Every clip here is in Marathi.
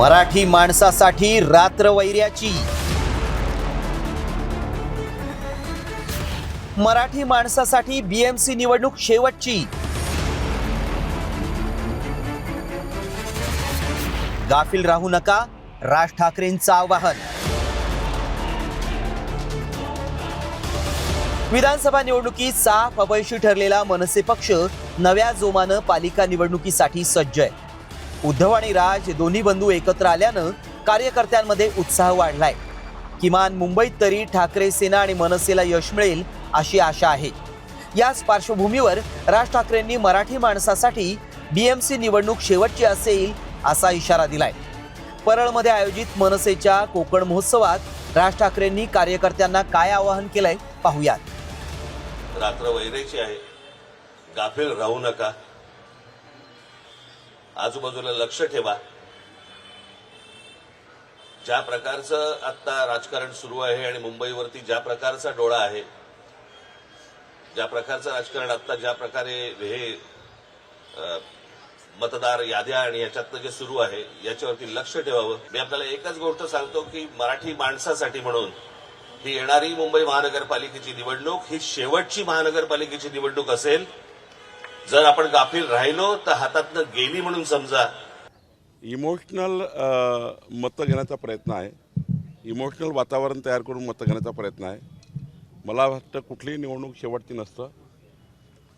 मराठी माणसासाठी रात्रवैर्याची मराठी माणसासाठी बीएमसी निवडणूक शेवटची. गाफील राहू नका राज ठाकरेंचं आवाहन. विधानसभा निवडणुकीत साफ अपयशी ठरलेला मनसे पक्ष नव्या जोमानं पालिका निवडणुकीसाठी सज्ज आहे. उद्धव आणि राज दोन्ही बंधू एकत्र आल्यानं कार्यकर्त्यांमध्ये उत्साह वाढलाय. किमान मुंबईत तरी ठाकरे सेना आणि मनसेला यश मिळेल अशी आशा आहे. याच पार्श्वभूमीवर राज ठाकरेंनी मराठी माणसासाठी बीएमसी निवडणूक शेवटची असेल असा इशारा दिलाय. परळमध्ये आयोजित मनसेच्या कोकण महोत्सवात राज ठाकरेंनी कार्यकर्त्यांना काय आवाहन केलंय पाहूयात. रात्र वैरेची आहे. गाफील राहू नका. आजूबाजूला लक्ष ठेवा. ज्या प्रकारचं आता राजकारण सुरू आहे आणि मुंबईवरती ज्या प्रकारचा डोळा आहे ज्या प्रकारचं राजकारण आता ज्या प्रकारे हे मतदार याद्या आणि याच्यातनं जे सुरू आहे याच्यावरती लक्ष ठेवावं. मी आपल्याला एकच गोष्ट सांगतो की मराठी माणसासाठी म्हणून ही येणारी मुंबई महानगरपालिकेची निवडणूक ही शेवटची महानगरपालिकेची निवडणूक असेल जर आपण गाफील राहिलो तर हातातनं गेली म्हणून समजा. इमोशनल मतं घेण्याचा प्रयत्न आहे. इमोशनल वातावरण तयार करून मतं घेण्याचा प्रयत्न आहे. मला वाटतं कुठलीही निवडणूक शेवटची नसतं.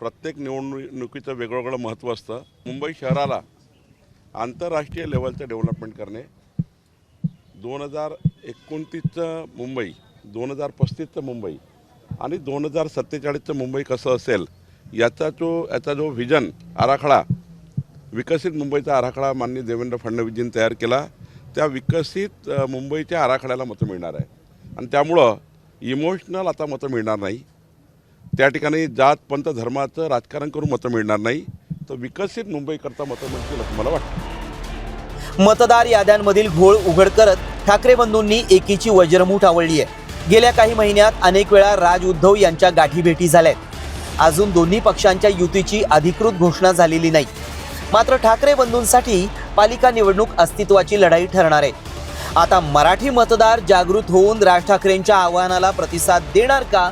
प्रत्येक निवडणुकीचं वेगवेगळं महत्त्व असतं. मुंबई शहराला आंतरराष्ट्रीय लेवलचं डेव्हलपमेंट करणे. दोन हजार एकोणतीसचं मुंबई दोन हजार पस्तीसचं मुंबई आणि दोन हजार सत्तेचाळीसचं मुंबई कसं असेल याचा जो याचा जो व्हिजन आराखडा विकसित मुंबईचा आराखडा माननीय देवेंद्र फडणवीसजींनी तयार केला त्या विकसित मुंबईच्या आराखड्याला मतं मिळणार आहे. आणि त्यामुळं इमोशनल आता मतं मिळणार नाही. त्या ठिकाणी जात पंत धर्माचं राजकारण करून मतं मिळणार नाही. तर विकसित मुंबईकरता मतं मिळतील असं मला वाटतं. मतदार याद्यांमधील घोळ उघड करत ठाकरे बंधूंनी एकीची वज्रमूठ आवडली आहे. गेल्या काही महिन्यात अनेक वेळा राज उद्धव यांच्या गाठीभेटी आहेत अजून दोन्ही पक्षांच्या युतीची अधिकृत घोषणा झालेली नाही. मात्र ठाकरे बंधूंसाठी पालिका निवडणूक अस्तित्वाची लढाई ठरणार आहे. आता मराठी मतदार जागृत होऊन राज ठाकरेंच्या आव्हानाला प्रतिसाद देणार का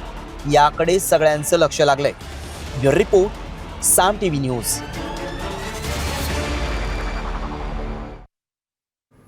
याकडे सगळ्यांचं लक्ष लागलंय. Bureau report Saam T V news.